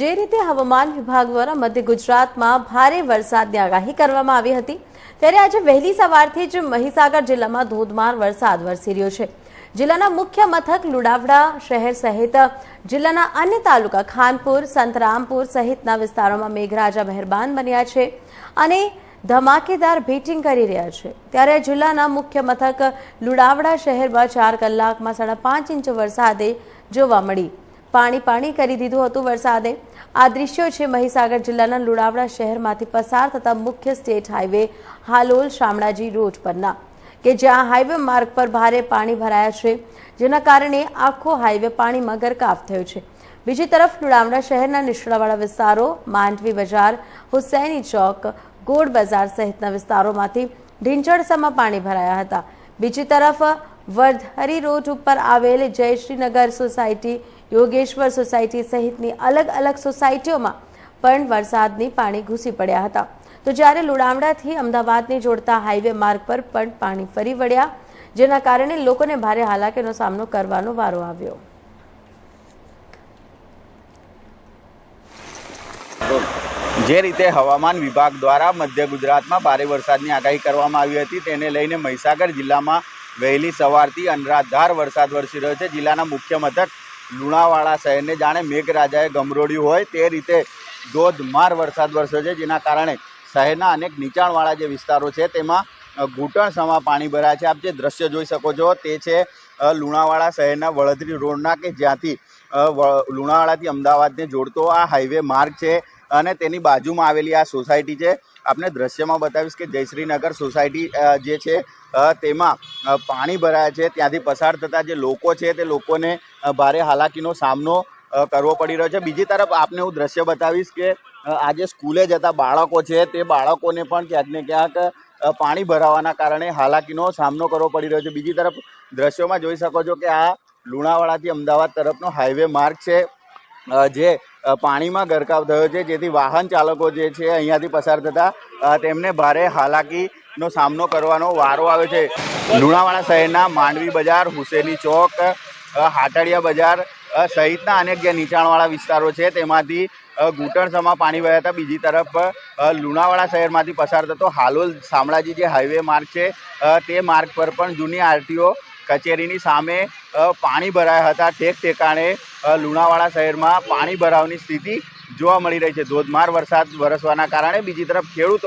જે રીતે હવામાન વિભાગ દ્વારા મધ્ય ગુજરાતમાં ભારે વરસાદની આગાહી કરવામાં આવી હતી, ત્યારે આજે વહેલી સવારથી જ મહીસાગર જિલ્લામાં ધોધમાર વરસાદ વરસી રહ્યો છે. જિલ્લાના મુખ્ય મથક લુડાવડા શહેર સહિત જિલ્લાના અન્ય તાલુકા ખાનપુર, સંતરામપુર સહિતના વિસ્તારોમાં મેઘરાજા મહેરબાન બન્યા છે અને ધમાકેદાર બેટિંગ કરી રહ્યા છે. ત્યારે જિલ્લાના મુખ્ય મથક લુડાવડા શહેરમાં ચાર કલાકમાં સાડા પાંચ ઇંચ વરસાદે જોવા મળી. પાણી પાણી કરી દીધું હતું વરસાદે. આ દ્રશ્યો છે મહીસાગર જિલ્લાના લુણાવડા શહેરમાંથી પસાર થતા મુખ્ય state highway Halol Shamlaji road પરના, કે જ્યાં હાઈવે માર્ગ પર ભારે પાણી ભરાયા છે, જેના કારણે આખો હાઈવે પાણીમાં ગરકાવ થયો છે. બીજી તરફ લુણાવડા શહેરના નિષ્ણાવાળા વિસ્તારો, માંડવી બજાર, હુસૈની ચોક, ગોળ બજાર સહિતના વિસ્તારોમાંથી ઢીંચણસામાં પાણી ભરાયા હતા. બીજી તરફ વડહરી રોડ ઉપર આવેલ જયશ્રીનગર સોસાયટી યોગેશ્વર સોસાયટી સહિતની અલગ અલગ સોસાયટીઓમાં પણ વરસાદની પાણી ઘૂસી પડ્યા હતા. તો જ્યારે લુણાવડાથી અમદાવાદને જોડતા હાઈવે માર્ગ પર પણ પાણી ફરી વળ્યા, જેના કારણે લોકોને ભારે હાલાકીનો સામનો કરવાનો વારો આવ્યો. જે રીતે હવામાન વિભાગ દ્વારા મધ્ય ગુજરાતમાં ભારે વરસાદની આગાહી કરવામાં આવી હતી, તેને લઈને મહીસાગર જિલ્લામાં વહેલી સવારથી અનરાધાર વરસાદ વરસી રહ્યો છે. જિલ્લાના મુખ્ય મથક લુણાવાડા શહેરને જાણે મેઘરાજાએ ગમરોડ્યું હોય તે રીતે ધોધમાર વરસાદ વરસ્યો છે, જેના કારણે શહેરના અનેક નીચાણવાળા જે વિસ્તારો છે, તેમાં ઘૂંટણ ઘૂંટણસમાં પાણી ભરાયા છે. આપ જે દ્રશ્ય જોઈ શકો છો, તે છે લુણાવાડા શહેરના વળદરી રોડના કે જ્યાંથી લુણાવાડાથી અમદાવાદને જોડતો આ હાઈવે માર્ગ છે અને તેની બાજુમાં આવેલી આ સોસાયટી છે. આપને દ્રશ્યમાં બતાવીશ કે જયશ્રીનગર સોસાયટી જે છે તેમાં પાણી ભરાયા છે. ત્યાંથી પસાર થતા જે લોકો છે, તે લોકોને ભારે હાલાકીનો સામનો કરવો પડી રહ્યો છે. બીજી તરફ આપને હું દ્રશ્ય બતાવીશ કે આજે સ્કૂલે જતા બાળકો છે. તે બાળકોને પણ ક્યાંક ને ક્યાંક પાણી ભરાવાના કારણે હાલાકીનો સામનો કરવો પડી રહ્યો છે. બીજી તરફ દ્રશ્યોમાં જોઈ શકો છો કે આ લુણાવાડાથી અમદાવાદ તરફનો હાઈવે માર્ગ છે જે પાણીમાં ગરકાવ થયો છે. જેથી વાહન ચાલકો જે છે અહીંયાથી પસાર થતા તેમને ભારે હાલાકીનો સામનો કરવાનો વારો આવે છે. લુણાવાડા શહેરના માંડવી બજાર, હુસેની ચોક હાટડિયા બજાર સહિતના અનેક જે નીચાણવાળા વિસ્તારો છે, તેમાંથી ઘૂંટણસમાં પાણી વહ્યા હતા. બીજી તરફ લુણાવાડા શહેરમાંથી પસાર થતો હાલોલ શામળાજી જે હાઈવે માર્ગ છે તે માર્ગ પર પણ જૂની આરટીઓ કચેરીની સામે પાણી ભરાયા હતા. ઠેક ઠેકાણે લુણાવાડા શહેરમાં પાણી ભરાવની સ્થિતિ જોવા મળી રહી છે. ધોધમાર વરસાદ વરસવાના કારણે બીજી તરફ ખેડૂતો